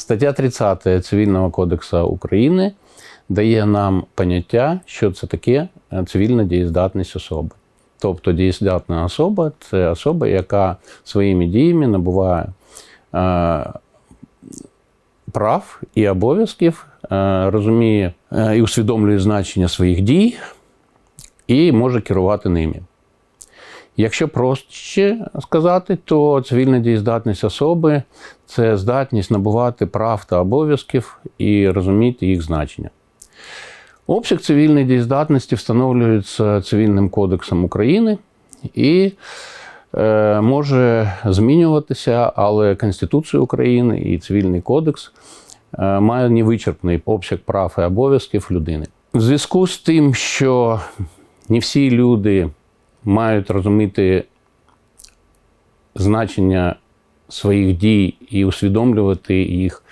Стаття 30 Цивільного кодексу України дає нам поняття, що це таке е, цивільна дієздатність особи. Тобто дієздатна особа це особа, яка своїми діями набуває е, прав і обов'язків, е, розуміє е, і усвідомлює значення своїх дій і може керувати ними. Якщо проще сказати, то цивільна дієздатність особи це здатність набувати прав та обов'язків і розуміти їх значення. Обсяг цивільної дієздатності встановлюється Цивільним кодексом України і е, може змінюватися, але Конституція України і Цивільний кодекс е, має невичерпний обсяг прав і обов'язків людини. В зв'язку з тим, що не всі люди мають розуміти значення своїх дій і усвідомлювати їх.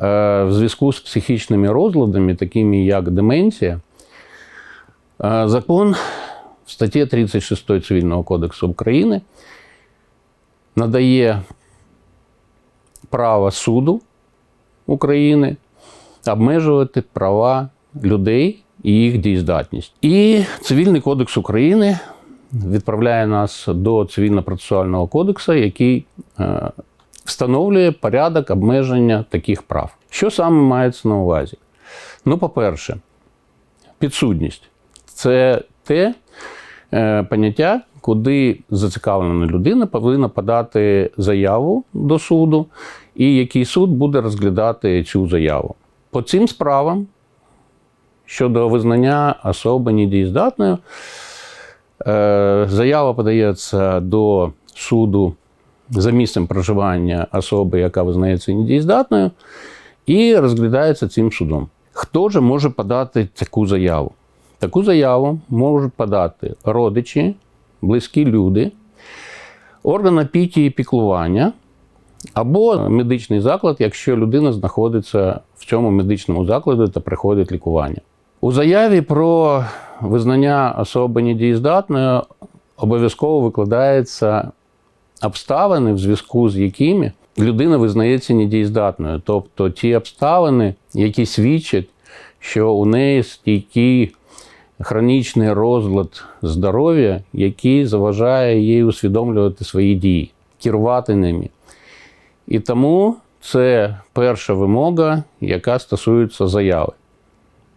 Е, в зв'язку з психічними розладами, такими як деменція, е, закон в статті 36 Цивільного кодексу України надає право суду України обмежувати права людей і їх дієздатність. І Цивільний кодекс України відправляє нас до цивільно-процесуального кодексу, який е, встановлює порядок обмеження таких прав. Що саме мається на увазі? Ну, по-перше, підсудність це те е, поняття, куди зацікавлена людина повинна подати заяву до суду, і який суд буде розглядати цю заяву. По цим справам щодо визнання особи недієздатною, е, заява подається до суду за місцем проживання особи, яка визнається недієздатною, і розглядається цим судом. Хто ж може подати таку заяву? Таку заяву можуть подати родичі, близькі люди, орган опіки і піклування або медичний заклад, якщо людина знаходиться в цьому медичному закладі та приходить лікування. У заяві про визнання особи недієздатною обов'язково викладається обставини, в зв'язку з якими людина визнається недієздатною. Тобто ті обставини, які свідчать, що у неї стійкий хронічний розлад здоров'я, який заважає їй усвідомлювати свої дії, керувати ними. І тому це перша вимога, яка стосується заяви.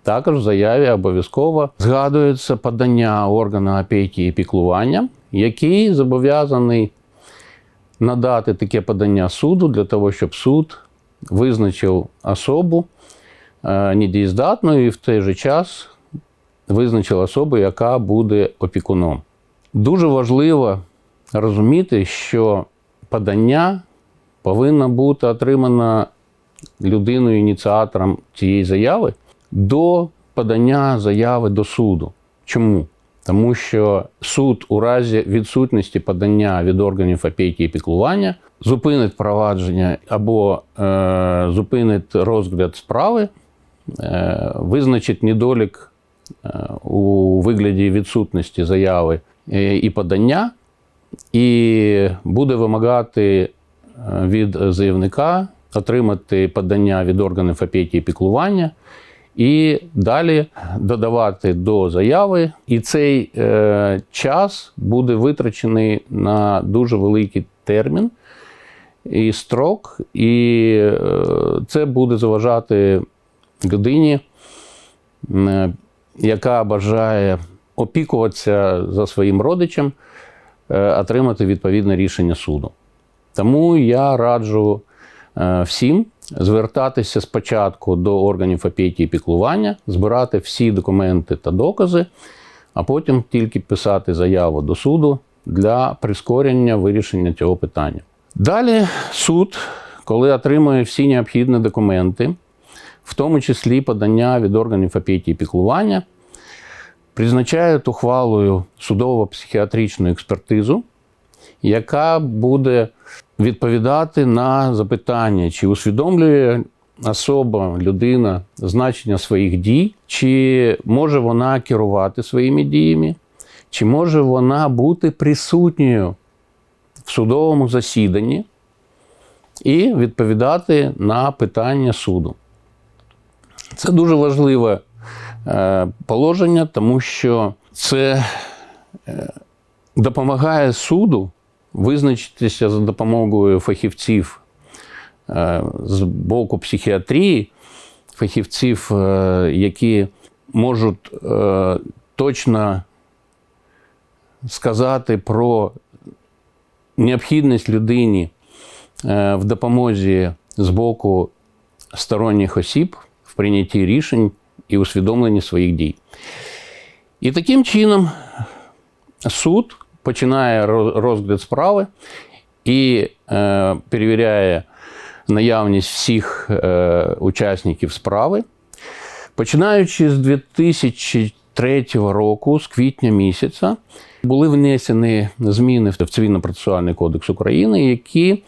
Також в заяві обов'язково згадується подання органу опіки і піклування, який зобов'язаний надати таке подання суду для того, щоб суд визначив особу е, недієздатною і в той же час визначив особу, яка буде опікуном. Дуже важливо розуміти, що подання повинно бути отримано людиною ініціатором цієї заяви до подання заяви до суду. Чому? Тому що суд у разі відсутності подання від органів опіки і піклування зупинить провадження або е, зупинить розгляд справи, е, визначить недолік е, у вигляді відсутності заяви е, і подання, і буде вимагати е, від заявника отримати подання від органів опіки і піклування і далі додавати до заяви. І цей е, час буде витрачений на дуже великий термін і строк, і е, це буде заважати людині, е, яка бажає опікуватися за своїм родичем, е, отримати відповідне рішення суду. Тому я раджу е, всім звертатися спочатку до органів опіки і піклування, збирати всі документи та докази, а потім тільки писати заяву до суду для прискорення вирішення цього питання. Далі суд, коли отримує всі необхідні документи, в тому числі подання від органів опіки і піклування, призначає ухвалою судово-психіатричну експертизу, яка буде відповідати на запитання, чи усвідомлює особа, людина значення своїх дій, чи може вона керувати своїми діями, чи може вона бути присутньою в судовому засіданні і відповідати на питання суду. Це дуже важливе е, положення, тому що це е, допомагає суду визначитися за допомогою фахівців е, з боку психіатрії, фахівців, е, які можуть е, точно сказати про необхідність людині в допомозі з боку сторонніх осіб в прийнятті рішень і усвідомленні своїх дій. І таким чином суд починає розгляд справи і е, перевіряє наявність всіх е, учасників справи. Починаючи з 2003 року, з квітня місяця, були внесені зміни в Цивільно-процесуальний кодекс України, які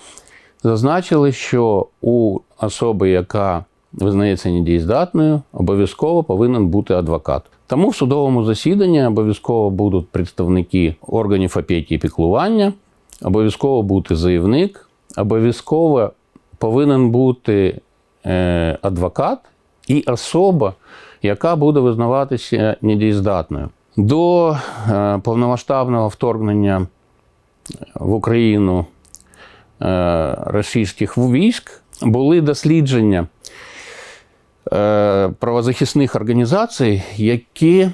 зазначили, що у особи, яка визнається недієздатною, обов'язково повинен бути адвокат. Тому в судовому засіданні обов'язково будуть представники органів опіки і піклування, обов'язково бути заявник, обов'язково повинен бути е, адвокат і особа, яка буде визнаватися недієздатною. До е, повномасштабного вторгнення в Україну е, російських військ були дослідження правозахисних організацій, які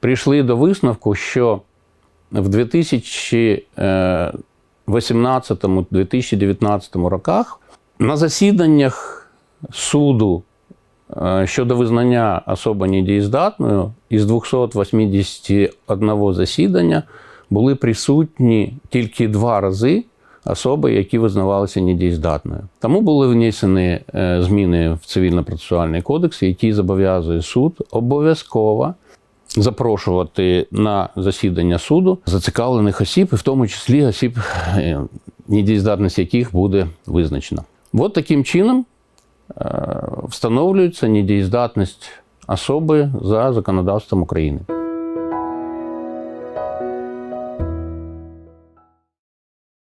прийшли до висновку, що в 2018-2019 роках на засіданнях суду е, щодо визнання особи недієздатною із 281 засідання були присутні тільки два рази особи, які визнавалися недієздатною. Тому були внесені е, зміни в цивільно-процесуальний кодекс, які зобов'язує суд обов'язково запрошувати на засідання суду зацікавлених осіб, і в тому числі осіб, е, недієздатність яких буде визначена. От таким чином е, встановлюється недієздатність особи за законодавством України.